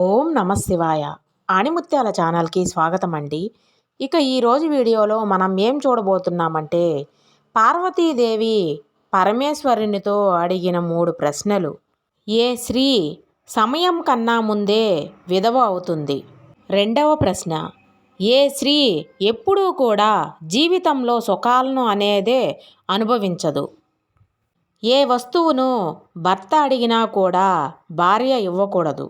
ఓం నమ శివాయ. ఆణిముత్యాల ఛానల్కి స్వాగతం అండి ఇక ఈరోజు వీడియోలో మనం ఏం చూడబోతున్నామంటే పార్వతీదేవి పరమేశ్వరునితో అడిగిన మూడు ప్రశ్నలు. ఏ స్త్రీ సమయం కన్నా ముందే విధవ అవుతుంది? రెండవ ప్రశ్న ఏ స్త్రీ ఎప్పుడూ కూడా జీవితంలో సుఖాలను అనేదే అనుభవించదు? ఏ వస్తువును భర్త అడిగినా కూడా భార్య ఇవ్వకూడదు.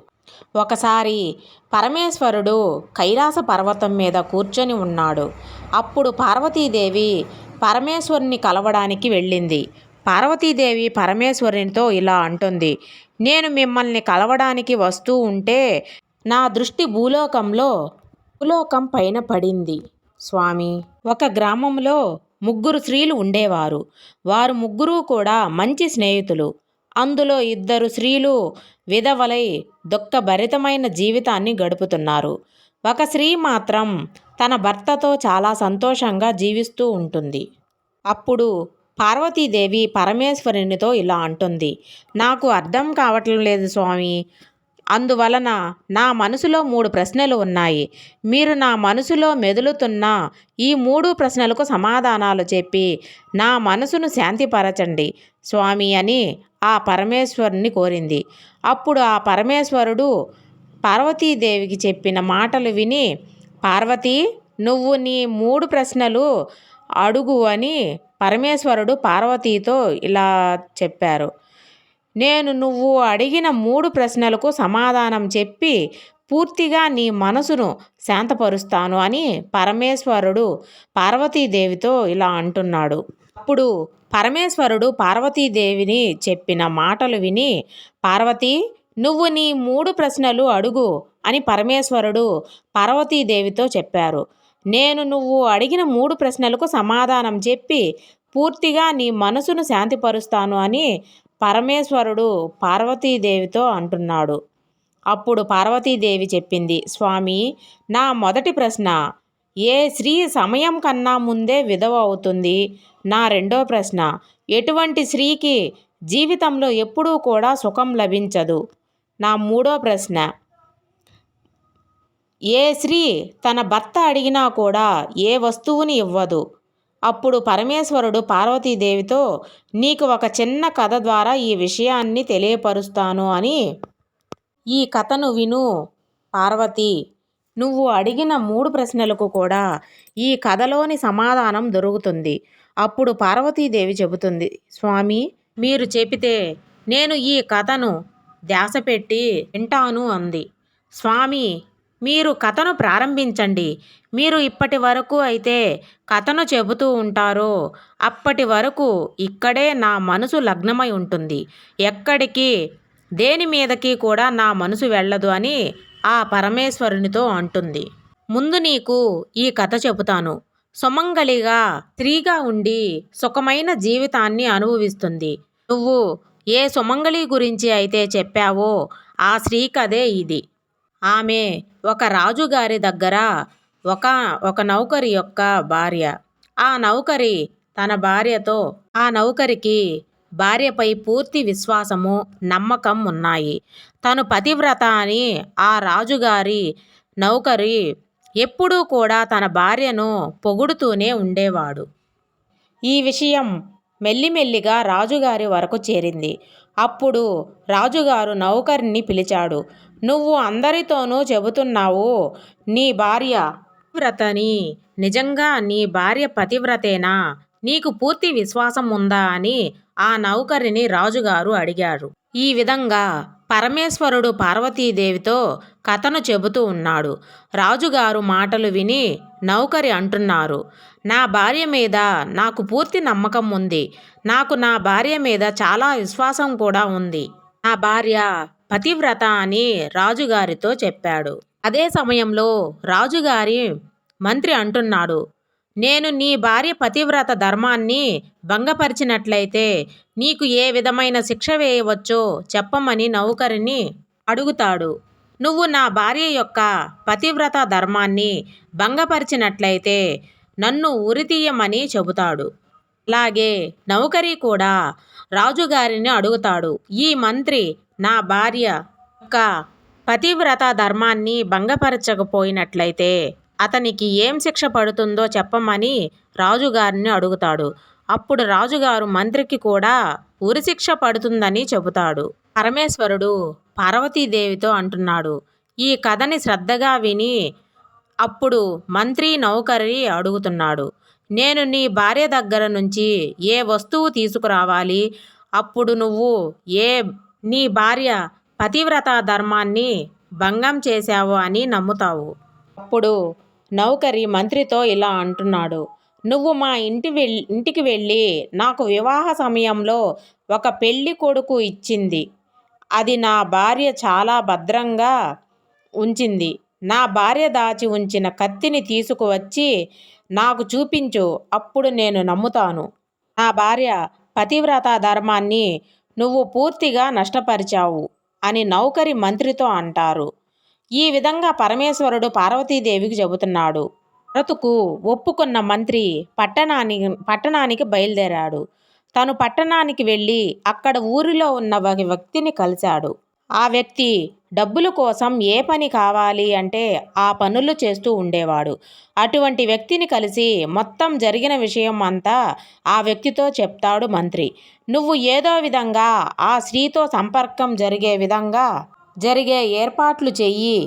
ఒకసారి పరమేశ్వరుడు కైలాస పర్వతం మీద కూర్చొని ఉన్నాడు. అప్పుడు పార్వతీదేవి పరమేశ్వరుని కలవడానికి వెళ్ళింది. పార్వతీదేవి పరమేశ్వరునితో ఇలా అంటుంది నేను మిమ్మల్ని కలవడానికి వస్తూ ఉంటే నా దృష్టి భూలోకంలో భూలోకం పైన పడింది. స్వామి ఒక గ్రామంలో ముగ్గురు స్త్రీలు ఉండేవారు. వారు ముగ్గురు కూడా మంచి స్నేహితులు. అందులో ఇద్దరు స్త్రీలు విధవలై దుఃఖభరితమైన జీవితాన్ని గడుపుతున్నారు. ఒక స్త్రీ మాత్రం తన భర్తతో చాలా సంతోషంగా జీవిస్తూ ఉంటుంది. అప్పుడు పార్వతీదేవి పరమేశ్వరునితో ఇలా అంటుంది. నాకు అర్థం కావటం లేదు స్వామి. అందువలన నా మనసులో మూడు ప్రశ్నలు ఉన్నాయి. మీరు నా మనసులో మెదులుతున్న ఈ మూడు ప్రశ్నలకు సమాధానాలు చెప్పి నా మనసును శాంతిపరచండి స్వామి అని ఆ పరమేశ్వరుని కోరింది. అప్పుడు ఆ పరమేశ్వరుడు పార్వతీదేవికి చెప్పిన మాటలు విని పార్వతి నువ్వు నీ మూడు ప్రశ్నలు అడుగు అని పరమేశ్వరుడు పార్వతీతో ఇలా చెప్పారు. నేను నువ్వు అడిగిన మూడు ప్రశ్నలకు సమాధానం చెప్పి పూర్తిగా నీ మనసును శాంతపరుస్తాను అని పరమేశ్వరుడు పార్వతీదేవితో ఇలా అంటున్నాడు. అప్పుడు పరమేశ్వరుడు పార్వతీదేవిని చెప్పిన మాటలు విని పార్వతి నువ్వు నీ మూడు ప్రశ్నలు అడుగు అని పరమేశ్వరుడు పార్వతీదేవితో చెప్పారు. నేను నువ్వు అడిగిన మూడు ప్రశ్నలకు సమాధానం చెప్పి పూర్తిగా నీ మనసును శాంతిపరుస్తాను అని పరమేశ్వరుడు పార్వతీదేవితో అంటున్నాడు. అప్పుడు పార్వతీదేవి చెప్పింది స్వామి నా మొదటి ప్రశ్న ఏ స్త్రీ సమయం కన్నా ముందే విధవ అవుతుంది? నా రెండో ప్రశ్న ఎటువంటి స్త్రీకి జీవితంలో ఎప్పుడూ కూడా సుఖం లభించదు? నా మూడో ప్రశ్న ఏ స్త్రీ తన భర్త అడిగినా కూడా ఏ వస్తువుని ఇవ్వదు? అప్పుడు పరమేశ్వరుడు పార్వతీదేవితో నీకు ఒక చిన్న కథ ద్వారా ఈ విషయాన్ని తెలియపరుస్తాను అని ఈ కథను విను పార్వతి. నువ్వు అడిగిన మూడు ప్రశ్నలకు కూడా ఈ కథలోని సమాధానం దొరుకుతుంది. అప్పుడు పార్వతీదేవి చెబుతుంది స్వామి మీరు చెబితే నేను ఈ కథను ధ్యాస పెట్టి వింటాను అంది. స్వామి మీరు కథను ప్రారంభించండి. మీరు ఇప్పటి వరకు అయితే కథను చెబుతూ ఉంటారో అప్పటి వరకు ఇక్కడే నా మనసు లగ్నమై ఉంటుంది. ఎక్కడికి? దేని మీదకి కూడా నా మనసు వెళ్ళదు అని ఆ పరమేశ్వరునితో అంటుంది. ముందు నీకు ఈ కథ చెబుతాను. సుమంగళిగా స్త్రీగా ఉండి సుఖమైన జీవితాన్ని అనుభవిస్తుంది. నువ్వు ఏ సుమంగళి గురించి అయితే చెప్పావో ఆ స్త్రీ కథే ఇది. ఆమె ఒక రాజుగారి దగ్గర ఒక ఒక నౌకరి యొక్క భార్య. ఆ నౌకరి తన భార్యతో ఆ నౌకరికి భార్యపై పూర్తి విశ్వాసము నమ్మకం ఉన్నాయి. తను పతివ్రత అని ఆ రాజుగారి నౌకరి ఎప్పుడూ కూడా తన భార్యను పొగుడుతూనే ఉండేవాడు. ఈ విషయం మెల్లిమెల్లిగా రాజుగారి వరకు చేరింది. అప్పుడు రాజుగారు నౌకరిని పిలిచాడు. నువ్వు అందరితోనూ చెబుతున్నావు నీ భార్య పతివ్రతని. నిజంగా నీ భార్య పతివ్రతేనా? నీకు పూర్తి విశ్వాసం ఉందా? అని ఆ నౌకరిని రాజుగారు అడిగారు. ఈ విధంగా పరమేశ్వరుడు పార్వతీదేవితో కథను చెబుతూ ఉన్నాడు. రాజుగారు మాటలు విని నౌకరి అంటున్నారు. నా భార్య మీద నాకు పూర్తి నమ్మకం ఉంది. నాకు నా భార్య మీద చాలా విశ్వాసం కూడా ఉంది. నా భార్య పతివ్రత అని రాజుగారితో చెప్పాడు. అదే సమయంలో రాజుగారి మంత్రి అంటున్నాడు నేను నీ భార్య పతివ్రత ధర్మాన్ని భంగపరిచినట్లయితే నీకు ఏ విధమైన శిక్ష వేయవచ్చో చెప్పమని నౌకరిని అడుగుతాడు. నువ్వు నా భార్య యొక్క పతివ్రత ధర్మాన్ని భంగపరిచినట్లయితే నన్ను ఉరితీయమని చెబుతాడు. అలాగే నౌకరి కూడా రాజుగారిని అడుగుతాడు. ఈ మంత్రి నా భార్య యొక్క పతివ్రత ధర్మాన్ని భంగపరచకపోయినట్లయితే అతనికి ఏం శిక్ష పడుతుందో చెప్పమని రాజుగారిని అడుగుతాడు. అప్పుడు రాజుగారు మంత్రికి కూడా ఉరిశిక్ష పడుతుందని చెబుతాడు. పరమేశ్వరుడు పార్వతీదేవితో అంటున్నాడు. ఈ కథని శ్రద్ధగా విని అప్పుడు మంత్రి నౌకరి అడుగుతున్నాడు నేను నీ భార్య దగ్గర నుంచి ఏ వస్తువు తీసుకురావాలి? అప్పుడు నువ్వు ఏ నీ భార్య పతివ్రత ధర్మాన్ని భంగం చేశావు అని నమ్ముతావు. అప్పుడు నౌకరి మంత్రితో ఇలా అంటున్నాడు నువ్వు మా ఇంటి వెళ్ ఇంటికి వెళ్ళి నాకు వివాహ సమయంలో ఒక పెళ్ళి కొడుకు ఇచ్చింది. అది నా భార్య చాలా భద్రంగా ఉంచింది. నా భార్య దాచి ఉంచిన కత్తిని తీసుకువచ్చి నాకు చూపించు అప్పుడు నేను నమ్ముతాను. నా భార్య పతివ్రత ధర్మాన్ని నువ్వు పూర్తిగా నష్టపరిచావు అని నౌకరి మంత్రితో అంటారు. ఈ విధంగా పరమేశ్వరుడు పార్వతీదేవికి చెబుతున్నాడు. వ్రతుకు ఒప్పుకున్న మంత్రి పట్టణానికి పట్టణానికి బయలుదేరాడు. తను పట్టణానికి వెళ్ళి అక్కడ ఊరిలో ఉన్న ఒక వ్యక్తిని కలిశాడు. ఆ వ్యక్తి డబ్బుల కోసం ఏ పని కావాలి అంటే ఆ పనులు చేస్తూ ఉండేవాడు. అటువంటి వ్యక్తిని కలిసి మొత్తం జరిగిన విషయం అంతా ఆ వ్యక్తితో చెప్తాడు మంత్రి. నువ్వు ఏదో విధంగా ఆ స్త్రీతో సంపర్కం జరిగే విధంగా జరిగే ఏర్పాట్లు చెయ్యి.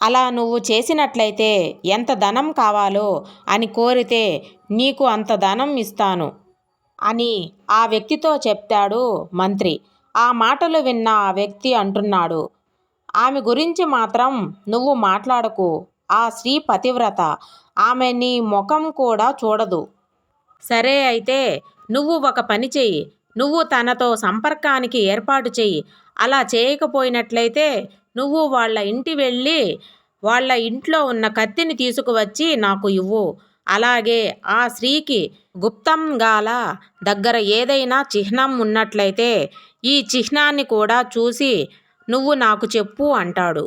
అలా నువ్వు చేసినట్లయితే ఎంత ధనం కావాలో అని కోరితే నీకు అంత ధనం ఇస్తాను అని ఆ వ్యక్తితో చెప్తాడు మంత్రి. ఆ మాటలు విన్న ఆ వ్యక్తి అంటున్నాడు. ఆమె గురించి మాత్రం నువ్వు మాట్లాడకు. ఆ స్త్రీ పతివ్రత. ఆమె నీ ముఖం కూడా చూడదు. సరే అయితే నువ్వు ఒక పని చెయ్యి. నువ్వు తనతో సంపర్కానికి ఏర్పాటు చెయ్యి. అలా చేయకపోయినట్లయితే నువ్వు వాళ్ళ ఇంటి వెళ్ళి వాళ్ళ ఇంట్లో ఉన్న కత్తిని తీసుకువచ్చి నాకు ఇవ్వు. అలాగే ఆ స్త్రీకి గుప్తంగాల దగ్గర ఏదైనా చిహ్నం ఉన్నట్లయితే ఈ చిహ్నాన్ని కూడా చూసి నువ్వు నాకు చెప్పు అంటాడు.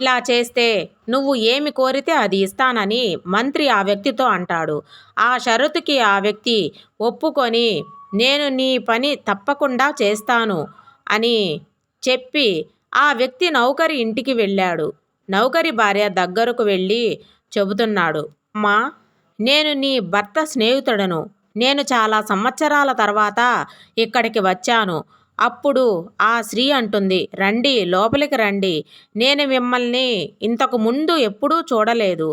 ఇలా చేస్తే నువ్వు ఏమి కోరితే అది ఇస్తానని మంత్రి ఆ వ్యక్తితో అంటాడు. ఆ షరతుకి ఆ వ్యక్తి ఒప్పుకొని నేను నీ పని తప్పకుండా చేస్తాను అని చెప్పి ఆ వ్యక్తి నౌకరి ఇంటికి వెళ్ళాడు. నౌకరి భార్య దగ్గరకు వెళ్ళి చెబుతున్నాడు. అమ్మా నేను నీ భర్త స్నేహితుడను. నేను చాలా సంవత్సరాల తర్వాత ఇక్కడికి వచ్చాను. అప్పుడు ఆ స్త్రీ అంటుంది రండి లోపలికి రండి. నేను మిమ్మల్ని ఇంతకు ముందు ఎప్పుడూ చూడలేదు.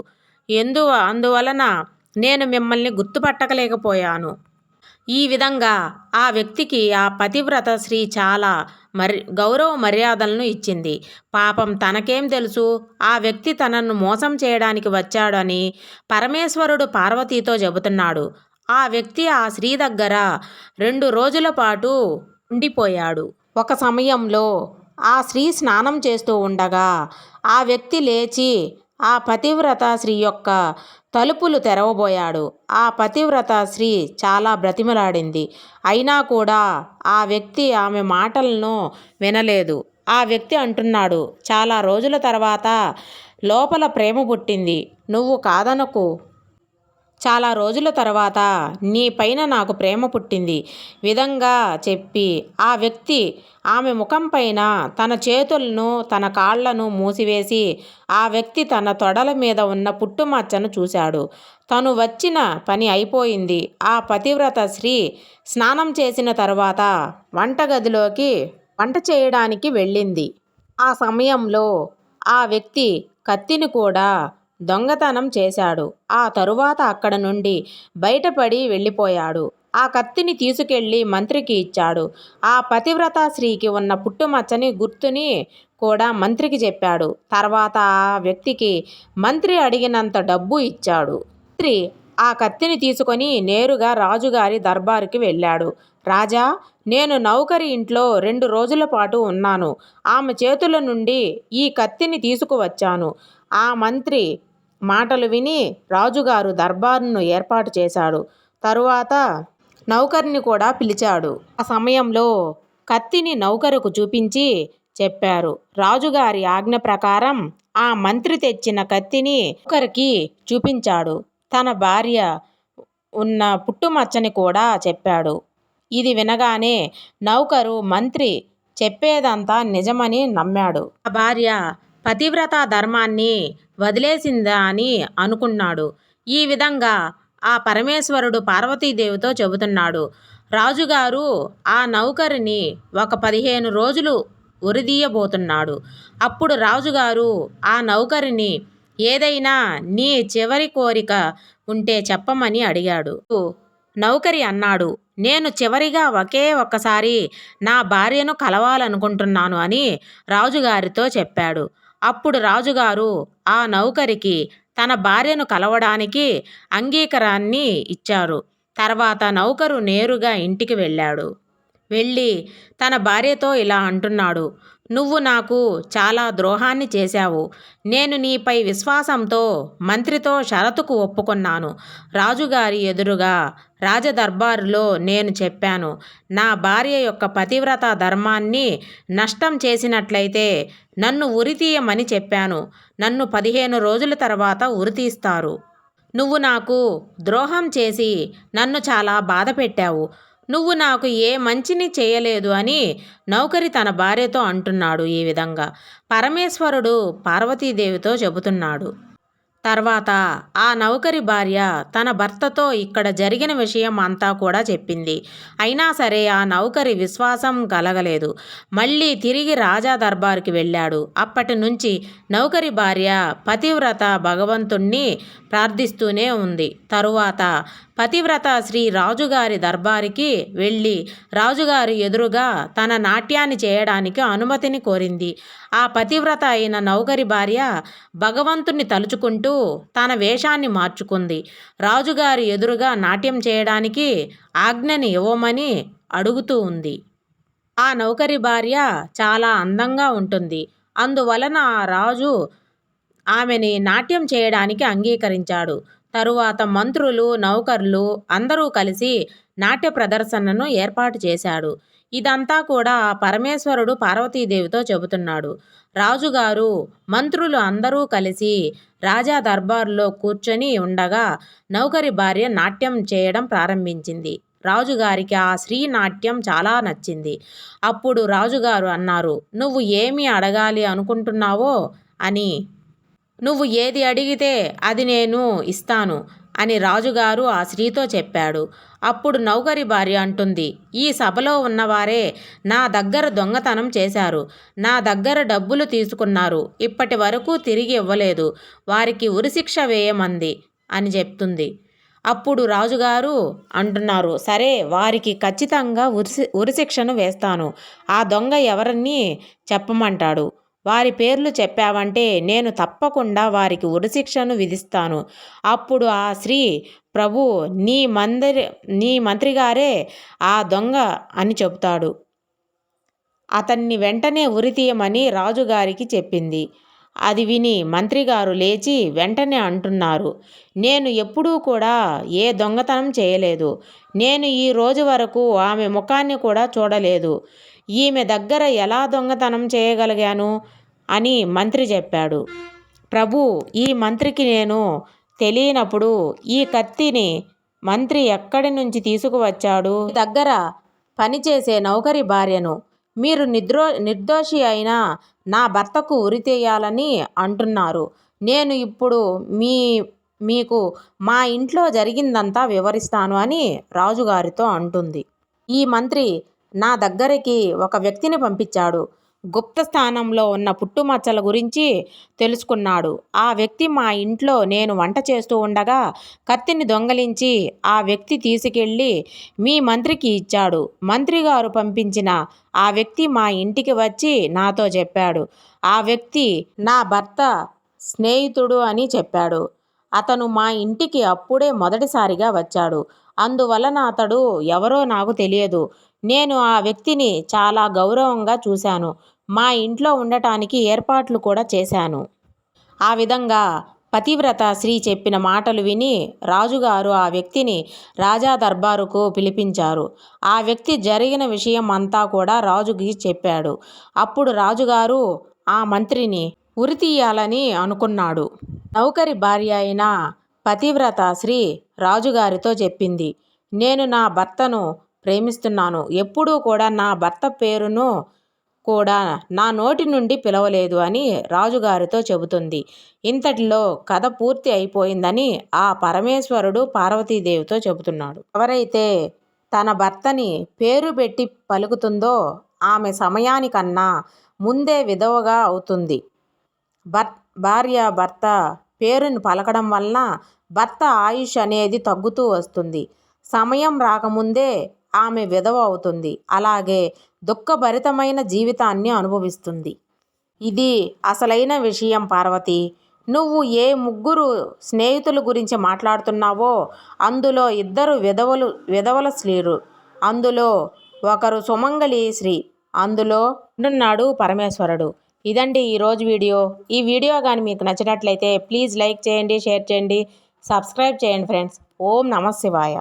ఎందు అందువలన నేను మిమ్మల్ని గుర్తుపట్టలేకపోయాను. ఈ విధంగా ఆ వ్యక్తికి ఆ పతివ్రత స్త్రీ చాలా మరి గౌరవ మర్యాదలను ఇచ్చింది. పాపం తనకేం తెలుసు? ఆ వ్యక్తి తనను మోసం చేయడానికి వచ్చాడని పరమేశ్వరుడు పార్వతీతో చెబుతున్నాడు. ఆ వ్యక్తి ఆ స్త్రీ దగ్గర రెండు రోజుల పాటు ఉండిపోయాడు. ఒక సమయంలో ఆ స్త్రీ స్నానం చేస్తూ ఉండగా ఆ వ్యక్తి లేచి ఆ పతివ్రత స్త్రీ యొక్క తలుపులు తెరవబోయాడు. ఆ పతివ్రత స్త్రీ చాలా బ్రతిమలాడింది. అయినా కూడా ఆ వ్యక్తి ఆమె మాటలను వినలేదు. ఆ వ్యక్తి అంటున్నాడు చాలా రోజుల తర్వాత లోపల ప్రేమ పుట్టింది. నువ్వు కాదనకు. చాలా రోజుల తర్వాత నీ పైన నాకు ప్రేమ పుట్టింది. విధంగా చెప్పి ఆ వ్యక్తి ఆమె ముఖం పైన తన చేతులను తన కాళ్ళను మూసివేసి ఆ వ్యక్తి తన తొడల మీద ఉన్న పుట్టుమచ్చను చూశాడు. తను వచ్చిన పని అయిపోయింది. ఆ పతివ్రత స్త్రీ స్నానం చేసిన తర్వాత వంటగదిలోకి వంట చేయడానికి వెళ్ళింది. ఆ సమయంలో ఆ వ్యక్తి కత్తిని కూడా దొంగతనం చేశాడు. ఆ తరువాత అక్కడ నుండి బయటపడి వెళ్ళిపోయాడు. ఆ కత్తిని తీసుకెళ్ళి మంత్రికి ఇచ్చాడు. ఆ పతివ్రత స్త్రీకి ఉన్న పుట్టుమచ్చని గుర్తుని కూడా మంత్రికి చెప్పాడు. తర్వాత ఆ వ్యక్తికి మంత్రి అడిగినంత డబ్బు ఇచ్చాడు. మంత్రి ఆ కత్తిని తీసుకొని నేరుగా రాజుగారి దర్బారుకి వెళ్ళాడు. రాజా నేను నౌకరి ఇంట్లో రెండు రోజుల పాటు ఉన్నాను. ఆమె చేతుల నుండి ఈ కత్తిని తీసుకువచ్చాను. ఆ మంత్రి మాటలు విని రాజుగారు దర్బారును ఏర్పాటు చేశాడు. తరువాత నౌకర్ని కూడా పిలిచాడు. ఆ సమయంలో కత్తిని నౌకరుకు చూపించి చెప్పారు. రాజుగారి ఆజ్ఞ ప్రకారం ఆ మంత్రి తెచ్చిన కత్తిని నౌకరికి చూపించాడు. తన భార్య ఉన్న పుట్టుమచ్చని కూడా చెప్పాడు. ఇది వినగానే నౌకరు మంత్రి చెప్పేదంతా నిజమని నమ్మాడు. ఆ భార్య పతివ్రత ధర్మాన్ని వదిలేసిందా అని అనుకున్నాడు. ఈ విధంగా ఆ పరమేశ్వరుడు పార్వతీదేవితో చెబుతున్నాడు. రాజుగారు ఆ నౌకరిని ఒక పదిహేను రోజులు ఉరిదీయబోతున్నాడు. అప్పుడు రాజుగారు ఆ నౌకరిని ఏదైనా నీ చివరి కోరిక ఉంటే చెప్పమని అడిగాడు. నౌకరి అన్నాడు నేను చివరిగా ఒకే ఒక్కసారి నా భార్యను కలవాలనుకుంటున్నాను అని రాజుగారితో చెప్పాడు. అప్పుడు రాజుగారు ఆ నౌకరికి తన భార్యను కలవడానికి అంగీకారాన్ని ఇచ్చారు. తర్వాత నౌకరు నేరుగా ఇంటికి వెళ్ళాడు. వెళ్ళి తన భార్యతో ఇలా అంటున్నాడు. నువ్వు నాకు చాలా ద్రోహాన్ని చేశావు. నేను నీపై విశ్వాసంతో మంత్రితో షరతుకు ఒప్పుకున్నాను. రాజుగారి ఎదురుగా రాజదర్బారులో నేను చెప్పాను నా భార్య యొక్క పతివ్రత ధర్మాన్ని నష్టం చేసినట్లయితే నన్ను ఉరితీయమని చెప్పాను. నన్ను పదిహేను రోజుల తర్వాత ఉరితీస్తారు. నువ్వు నాకు ద్రోహం చేసి నన్ను చాలా బాధ పెట్టావు నువ్వు నాకు ఏ మంచిని చేయలేదు అని నౌకరి తన భార్యతో అంటున్నాడు ఈ విధంగా. పరమేశ్వరుడు పార్వతీదేవితో చెబుతున్నాడు. తర్వాత ఆ నౌకరి భార్య తన భర్తతో ఇక్కడ జరిగిన విషయం అంతా కూడా చెప్పింది. అయినా సరే ఆ నౌకరి విశ్వాసం కలగలేదు. మళ్ళీ తిరిగి రాజా దర్బారుకి వెళ్ళాడు. అప్పటి నుంచి నౌకరి భార్య పతివ్రత భగవంతుణ్ణి ప్రార్థిస్తూనే ఉంది. తరువాత పతివ్రత శ్రీ రాజుగారి దర్బారికి వెళ్ళి రాజుగారి ఎదురుగా తన నాట్యాన్ని చేయడానికి అనుమతిని కోరింది. ఆ పతివ్రత అయిన నౌకరి భార్య భగవంతుణ్ణి తలుచుకుంటూ తన వేషాన్ని మార్చుకుంది. రాజుగారి ఎదురుగా నాట్యం చేయడానికి ఆజ్ఞని ఇవ్వమని అడుగుతూ ఉంది. ఆ నౌకరి భార్య చాలా అందంగా ఉంటుంది. అందువలన ఆ రాజు ఆమెని నాట్యం చేయడానికి అంగీకరించాడు. తరువాత మంత్రులు నౌకర్లు అందరూ కలిసి నాట్య ప్రదర్శనను ఏర్పాటు చేశాడు. ఇదంతా కూడా పరమేశ్వరుడు పార్వతీదేవితో చెబుతున్నాడు. రాజుగారు మంత్రులు అందరూ కలిసి రాజా దర్బారులో కూర్చొని ఉండగా నౌకరి భార్య నాట్యం చేయడం ప్రారంభించింది. రాజుగారికి ఆ స్త్రీ నాట్యం చాలా నచ్చింది. అప్పుడు రాజుగారు అన్నారు నువ్వు ఏమి అడగాలి అనుకుంటున్నావో అని నువ్వు ఏది అడిగితే అది నేను ఇస్తాను అని రాజుగారు ఆ స్త్రీతో చెప్పాడు. అప్పుడు నౌకరి భార్య అంటుంది ఈ సభలో ఉన్నవారే నా దగ్గర దొంగతనం చేశారు. నా దగ్గర డబ్బులు తీసుకున్నారు. ఇప్పటి వరకు తిరిగి ఇవ్వలేదు. వారికి ఉరిశిక్ష వేయమంది అని చెప్తుంది. అప్పుడు రాజుగారు అంటున్నారు సరే వారికి ఖచ్చితంగా ఉరిశి ఉరిశిక్షను వేస్తాను. ఆ దొంగ ఎవరిని చెప్పమంటాడు. వారి పేర్లు చెప్పావంటే నేను తప్పకుండా వారికి ఉరిశిక్షను విధిస్తాను. అప్పుడు ఆ స్త్రీ ప్రభు నీ మందిరి నీ మంత్రిగారే ఆ దొంగ అని చెబుతాడు. అతన్ని వెంటనే ఉరితీయమని రాజుగారికి చెప్పింది. అది విని మంత్రిగారు లేచి వెంటనే అంటున్నారు నేను ఎప్పుడూ కూడా ఏ దొంగతనం చేయలేదు. నేను ఈ రోజు వరకు ఆమె ముఖాన్ని కూడా చూడలేదు. ఈమె దగ్గర ఎలా దొంగతనం చేయగలిగాను? అని మంత్రి చెప్పాడు. ప్రభు ఈ మంత్రికి నేను తెలియనప్పుడు ఈ కత్తిని మంత్రి ఎక్కడి నుంచి తీసుకువచ్చాడు? దగ్గర పనిచేసే నౌకరి భార్యను మీరు నిద్రో నిర్దోషి అయిన నా భర్తకు ఉరితేయాలని అంటున్నారు. నేను ఇప్పుడు మీ మీకు మా ఇంట్లో జరిగిందంతా వివరిస్తాను అని రాజుగారితో అంటుంది. ఈ మంత్రి నా దగ్గరికి ఒక వ్యక్తిని పంపించాడు. గుప్త స్థానంలో ఉన్న పుట్టుమచ్చల గురించి తెలుసుకున్నాడు. ఆ వ్యక్తి మా ఇంట్లో నేను వంట చేస్తూ ఉండగా కత్తిని దొంగలించి ఆ వ్యక్తి తీసుకెళ్ళి మీ మంత్రికి ఇచ్చాడు. మంత్రి గారు పంపించిన ఆ వ్యక్తి మా ఇంటికి వచ్చి నాతో చెప్పాడు. ఆ వ్యక్తి నా భర్త స్నేహితుడు అని చెప్పాడు. అతను మా ఇంటికి అప్పుడే మొదటిసారిగా వచ్చాడు. అందువలన అతడు ఎవరో నాకు తెలియదు. నేను ఆ వ్యక్తిని చాలా గౌరవంగా చూశాను. మా ఇంట్లో ఉండటానికి ఏర్పాట్లు కూడా చేశాను. ఆ విధంగా పతివ్రత శ్రీ చెప్పిన మాటలు విని రాజుగారు ఆ వ్యక్తిని రాజా దర్బారుకు పిలిపించారు. ఆ వ్యక్తి జరిగిన విషయం అంతా కూడా రాజుకి చెప్పాడు. అప్పుడు రాజుగారు ఆ మంత్రిని ఉరితీయాలని అనుకున్నాడు. నౌకరి భార్య అయిన పతివ్రత శ్రీ రాజుగారితో చెప్పింది. నేను నా భర్తను ప్రేమిస్తున్నాను. ఎప్పుడూ కూడా నా భర్త పేరును కూడా నా నోటి నుండి పిలవలేదు అని రాజుగారితో చెబుతుంది. ఇంతటిలో కథ పూర్తి అయిపోయిందని ఆ పరమేశ్వరుడు పార్వతీదేవితో చెబుతున్నాడు. ఎవరైతే తన భర్తని పేరు పెట్టి పలుకుతుందో ఆమె సమయానికన్నా ముందే విధవగా అవుతుంది. భర్ భార్య భర్త పేరును పలకడం వలన భర్త ఆయుష్ అనేది తగ్గుతూ వస్తుంది. సమయం రాకముందే ఆమె విధవ అవుతుంది. అలాగే దుఃఖభరితమైన జీవితాన్ని అనుభవిస్తుంది. ఇది అసలైన విషయం పార్వతి. నువ్వు ఏ ముగ్గురు స్నేహితుల గురించి మాట్లాడుతున్నావో అందులో ఇద్దరు విధవలు విధవల స్త్రీలు. అందులో ఒకరు సుమంగళి శ్రీ అందులో ఉన్నాడు పరమేశ్వరుడు. ఇదండి ఈరోజు వీడియో. ఈ వీడియో కానీ మీకు నచ్చినట్లయితే ప్లీజ్ లైక్ చేయండి షేర్ చేయండి సబ్స్క్రైబ్ చేయండి ఫ్రెండ్స్. ఓం నమ శివాయ.